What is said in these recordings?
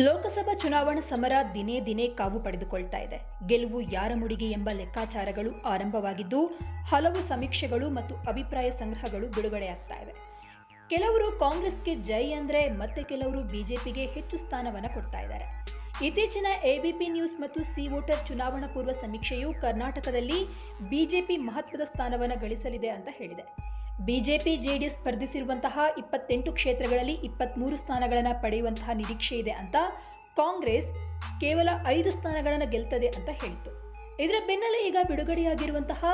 ಲೋಕಸಭಾ ಚುನಾವಣಾ ಸಮರ ದಿನೇ ದಿನೇ ಕಾವು ಪಡೆದುಕೊಳ್ತಾ ಇದೆ. ಗೆಲುವು ಯಾರ ಮುಡಿಗೆ ಎಂಬ ಲೆಕ್ಕಾಚಾರಗಳು ಆರಂಭವಾಗಿದ್ದು, ಹಲವು ಸಮೀಕ್ಷೆಗಳು ಮತ್ತು ಅಭಿಪ್ರಾಯ ಸಂಗ್ರಹಗಳು ಬಿಡುಗಡೆಯಾಗ್ತಾ ಇವೆ. ಕೆಲವರು ಕಾಂಗ್ರೆಸ್ಗೆ ಜೈ ಅಂದ್ರೆ ಮತ್ತೆ ಕೆಲವರು ಬಿಜೆಪಿಗೆ ಹೆಚ್ಚು ಸ್ಥಾನವನ್ನು ಕೊಡ್ತಾ ಇದ್ದಾರೆ. ಇತ್ತೀಚಿನ ಎಬಿಪಿ ನ್ಯೂಸ್ ಮತ್ತು ಸಿ ವೋಟರ್ ಚುನಾವಣಾ ಪೂರ್ವ ಸಮೀಕ್ಷೆಯು ಕರ್ನಾಟಕದಲ್ಲಿ ಬಿಜೆಪಿ ಮಹತ್ವದ ಸ್ಥಾನವನ್ನು ಗಳಿಸಲಿದೆ ಅಂತ ಹೇಳಿದೆ. ಬಿಜೆಪಿ ಜೆಡಿಎಸ್ ಸ್ಪರ್ಧಿಸಿರುವಂತಹ ಇಪ್ಪತ್ತೆಂಟು ಕ್ಷೇತ್ರಗಳಲ್ಲಿ ಇಪ್ಪತ್ಮೂರು ಸ್ಥಾನಗಳನ್ನು ಪಡೆಯುವಂತಹ ನಿರೀಕ್ಷೆ ಇದೆ ಅಂತ ಕಾಂಗ್ರೆಸ್ ಕೇವಲ ಐದು ಸ್ಥಾನಗಳನ್ನು ಗೆಲ್ತದೆ ಅಂತ ಹೇಳಿತು ಇದರ ಬೆನ್ನಲ್ಲೇ ಈಗ ಬಿಡುಗಡೆಯಾಗಿರುವಂತಹ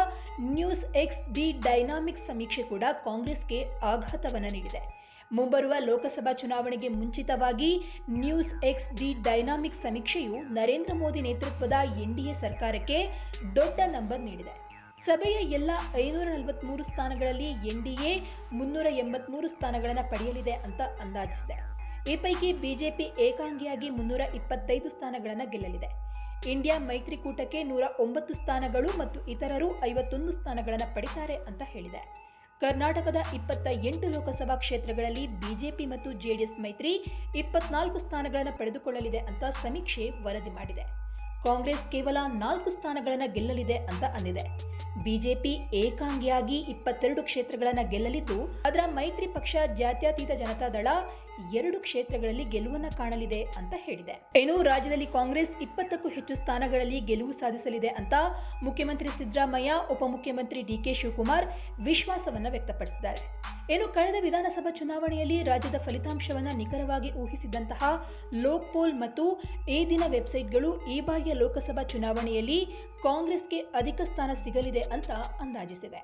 ನ್ಯೂಸ್ ಎಕ್ಸ್ ದಿ ಡೈನಾಮಿಕ್ಸ್ ಸಮೀಕ್ಷೆ ಕೂಡ ಕಾಂಗ್ರೆಸ್ಗೆ ಆಘಾತವನ್ನು ನೀಡಿದೆ. ಮುಂಬರುವ ಲೋಕಸಭಾ ಚುನಾವಣೆಗೆ ಮುಂಚಿತವಾಗಿ ನ್ಯೂಸ್ ಎಕ್ಸ್ ಡಿ ಡೈನಾಮಿಕ್ಸ್ ಸಮೀಕ್ಷೆಯು ನರೇಂದ್ರ ಮೋದಿ ನೇತೃತ್ವದ ಎನ್ಡಿಎ ಸರ್ಕಾರಕ್ಕೆ ದೊಡ್ಡ ನಂಬರ್ ನೀಡಿದೆ. ಸಭೆಯ ಎಲ್ಲ ಐನೂರ ನಲವತ್ಮೂರು ಸ್ಥಾನಗಳಲ್ಲಿ ಎನ್ಡಿಎ ಮುನ್ನೂರ ಎಂಬತ್ಮೂರು ಸ್ಥಾನಗಳನ್ನು ಪಡೆಯಲಿದೆ ಅಂತ ಅಂದಾಜಿಸಿದೆ. ಈ ಪೈಕಿ ಬಿಜೆಪಿ ಏಕಾಂಗಿಯಾಗಿ ಮುನ್ನೂರ ಇಪ್ಪತ್ತೈದು ಸ್ಥಾನಗಳನ್ನು ಗೆಲ್ಲಲಿದೆ. ಇಂಡಿಯಾ ಮೈತ್ರಿಕೂಟಕ್ಕೆ ನೂರ ಒಂಬತ್ತು ಸ್ಥಾನಗಳು ಮತ್ತು ಇತರರು ಐವತ್ತೊಂದು ಸ್ಥಾನಗಳನ್ನು ಪಡಿತಾರೆ ಅಂತ ಹೇಳಿದೆ. ಕರ್ನಾಟಕದ ಇಪ್ಪತ್ತ ಎಂಟು ಲೋಕಸಭಾ ಕ್ಷೇತ್ರಗಳಲ್ಲಿ ಬಿಜೆಪಿ ಮತ್ತು ಜೆಡಿಎಸ್ ಮೈತ್ರಿ ಇಪ್ಪತ್ನಾಲ್ಕು ಸ್ಥಾನಗಳನ್ನು ಪಡೆದುಕೊಳ್ಳಲಿದೆ ಅಂತ ಸಮೀಕ್ಷೆ ವರದಿ ಮಾಡಿದೆ. ಕಾಂಗ್ರೆಸ್ ಕೇವಲ ನಾಲ್ಕು ಸ್ಥಾನಗಳನ್ನು ಗೆಲ್ಲಲಿದೆ ಅಂತ ಅಂದಿದೆ. ಬಿಜೆಪಿ ಏಕಾಂಗಿಯಾಗಿ ಇಪ್ಪತ್ತೆರಡು ಕ್ಷೇತ್ರಗಳನ್ನು ಗೆಲ್ಲಲಿದ್ದು, ಅದರ ಮೈತ್ರಿ ಪಕ್ಷ ಜಾತ್ಯತೀತ ಜನತಾ ದಳ ಎರಡು ಕ್ಷೇತ್ರಗಳಲ್ಲಿ ಗೆಲುವನ್ನ ಕಾಣಲಿದೆ ಅಂತ ಹೇಳಿದೆ. ಇನ್ನು ರಾಜ್ಯದಲ್ಲಿ ಕಾಂಗ್ರೆಸ್ ಇಪ್ಪತ್ತಕ್ಕೂ ಹೆಚ್ಚು ಸ್ಥಾನಗಳಲ್ಲಿ ಗೆಲುವು ಸಾಧಿಸಲಿದೆ ಅಂತ ಮುಖ್ಯಮಂತ್ರಿ ಸಿದ್ದರಾಮಯ್ಯ, ಉಪಮುಖ್ಯಮಂತ್ರಿ ಡಿಕೆ ಶಿವಕುಮಾರ್ ವಿಶ್ವಾಸವನ್ನ ವ್ಯಕ್ತಪಡಿಸಿದ್ದಾರೆ. ಇನ್ನು ಕಳೆದ ವಿಧಾನಸಭಾ ಚುನಾವಣೆಯಲ್ಲಿ ರಾಜ್ಯದ ಫಲಿತಾಂಶವನ್ನು ನಿಖರವಾಗಿ ಊಹಿಸಿದಂತಹ ಲೋಕ್ಪೋಲ್ ಮತ್ತು ಈ ದಿನ ವೆಬ್ಸೈಟ್ಗಳು ಈ ಬಾರಿಯ ಲೋಕಸಭಾ ಚುನಾವಣೆಯಲ್ಲಿ ಕಾಂಗ್ರೆಸ್ಗೆ ಅಧಿಕ ಸ್ಥಾನ ಸಿಗಲಿದೆ ಅಂತ ಅಂದಾಜಿಸಿವೆ.